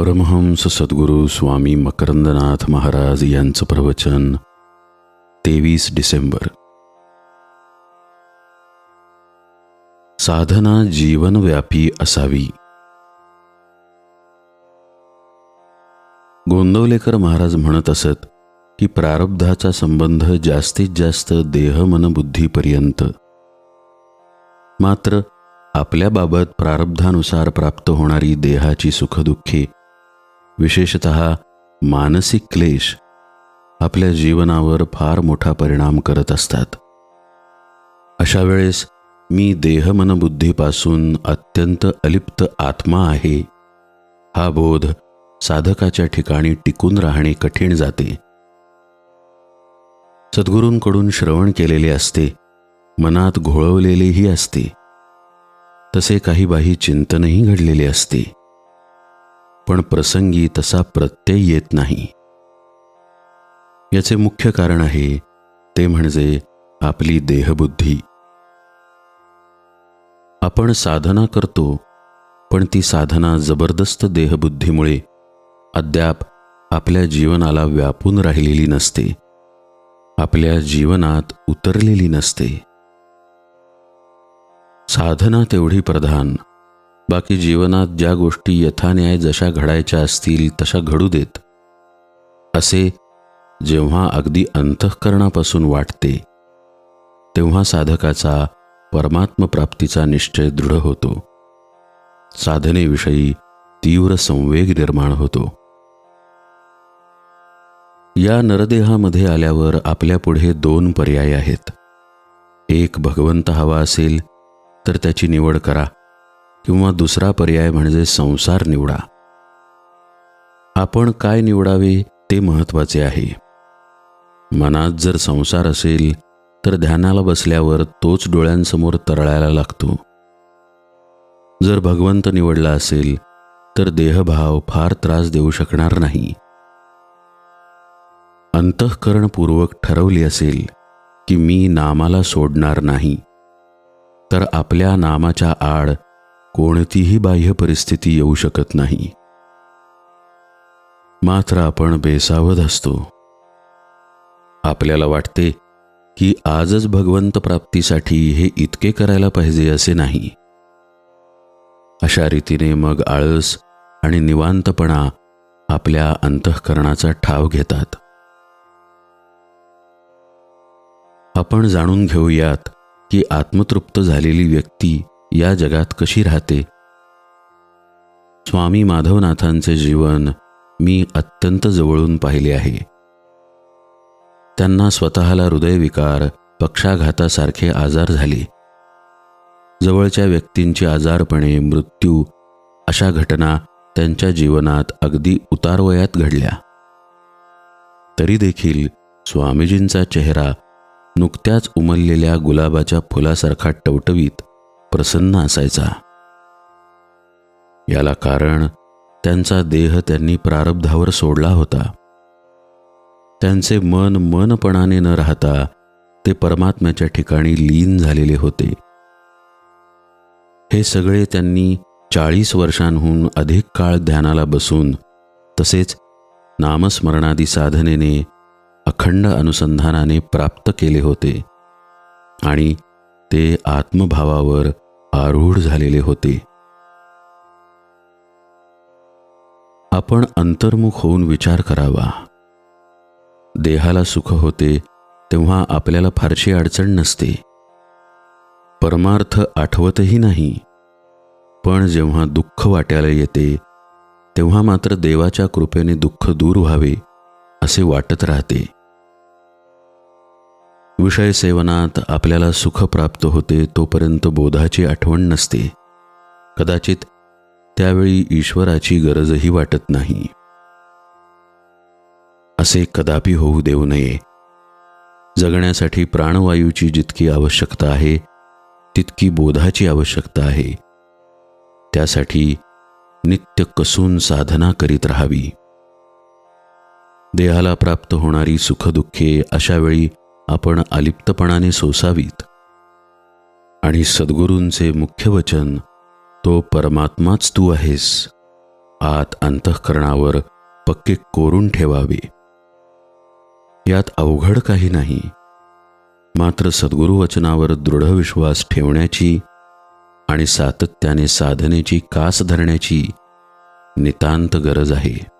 परमहंस सद्गुरू स्वामी मकरंदनाथ महाराज यांचं प्रवचन तेवीस डिसेंबर. साधना जीवनव्यापी असावी. गोंदवलेकर महाराज म्हणत असत की प्रारब्धाचा संबंध जास्तीत जास्त देह मन बुद्धीपर्यंत मात्र आपल्याबाबत प्रारब्धानुसार प्राप्त होणारी देहाची सुखदुःखे विशेषत मानसिक क्लेश आपल्या जीवनावर फार मोठा परिणाम करत असतात. अशा वेळेस मी देहमनबुद्धीपासून अत्यंत अलिप्त आत्मा आहे. हा बोध साधकाच्या ठिकाणी टिकून राहणे कठीण जाते. सद्गुरूंकडून श्रवण केलेले असते मनात घोळवलेलेही असते. तसे काही बाही चिंतनही घडलेले असते. पण प्रसंगी तसा प्रत्यय येत नाही. याचे मुख्य कारण आहे ते म्हणजे आपली देहबुद्धी. आपण साधना करतो पण ती साधना जबरदस्त देहबुद्धीमुळे अद्याप आपल्या जीवनाला व्यापून राहिलेली नसते. आपल्या जीवनात उतरलेली नसते. साधना तेवढी प्रधान बाकी जीवनात ज्या गोष्टी यथान्याय जशा घडायच्या असतील तशा घडू देत. असे जेव्हा अगदी अंतःकरणापासून वाटते तेव्हा साधकाचा परमात्मप्राप्तीचा निश्चय दृढ होतो. साधनेविषयी तीव्र संवेग निर्माण होतो. या नरदेहामध्ये आल्यावर आपल्यापुढे दोन पर्याय आहेत. एक भगवंत हवा असेल तर त्याची निवड करा. किंवा दुसरा पर्याय म्हणजे संसार निवडा. आपण काय निवडावे ते महत्त्वाचे आहे. मनात जर संसार असेल तर ध्यानाला बसल्यावर तोच डोळ्यांसमोर तरळायला लागतो. जर भगवंत निवडला असेल तर देहभाव फार त्रास देऊ शकणार नाही. अंतःकरणपूर्वक ठरवली असेल की मी नामाला सोडणार नाही तर आपल्या नामाच्या आड कोणतीही बाह्य परिस्थिती येऊ शकत नाही. मात्र आपण बेसावध असतो. आपल्याला वाटते की आजच भगवंत प्राप्तीसाठी हे इतके करायला पाहिजे असे नाही. अशा रीतीने मग आळस आणि निवांतपणा आपल्या अंतःकरणाचा ठाव घेतात. आपण जाणून घेऊयात की आत्मतृप्त झालेली व्यक्ती या जगात कशी राहते? स्वामी माधवनाथांचे जीवन मी अत्यंत जवळून पाहिले आहे. त्यांना स्वतःला हृदयविकार पक्षाघातासारखे आजार झाले. जवळच्या व्यक्तींची आजारपणे मृत्यू अशा घटना त्यांच्या जीवनात अगदी उतारवयात घडल्या. तरी देखील स्वामीजींचा चेहरा नुकत्याच उमललेल्या गुलाबाच्या फुलासारखा टवटवीत प्रसन्न असायचा. याला कारण त्यांचा देह त्यांनी प्रारब्धावर सोडला होता. त्यांचे मन मनपणाने न राहता ते परमात्म्याच्या ठिकाणी लीन झालेले होते. हे सगळे त्यांनी चाळीस वर्षांहून अधिक काळ ध्यानाला बसून तसेच नामस्मरणादी साधनेने अखंड अनुसंधानाने प्राप्त केले होते. आणि ते आत्मभावावर आरूढ झालेले होते. आपण अंतर्मुख होऊन विचार करावा. देहाला सुख होते तेव्हा आपल्याला फारशी अडचण नसते. परमार्थ आठवतही नाही. पण जेव्हा दुःख वाट्याला येते तेव्हा मात्र देवाच्या कृपेने दुःख दूर व्हावे असे वाटत राहते. विषय सेवनात आपल्याला सुख प्राप्त होते तोपर्यंत बोधाची आठवण नसते. कदाचित त्यावेळी ईश्वराची गरजही वाटत नाही. असे कदापि होऊ देऊ नये. जगण्यासाठी प्राणवायूची जितकी आवश्यकता आहे तितकी बोधाची आवश्यकता आहे. त्यासाठी नित्य कसून साधना करीत राहावी. देहाला प्राप्त होणारी सुखदुःखे अशावेळी आपण अलिप्तपणाने सोसावीत. आणि सद्गुरूंचे मुख्य वचन तो परमात्माच तू आहेस. आत अंतःकरणावर पक्के कोरून ठेवावे. यात अवघड काही नाही. मात्र सद्गुरू वचनावर दृढ विश्वास ठेवण्याची आणि सातत्याने साधनेची कास धरण्याची नितांत गरज आहे.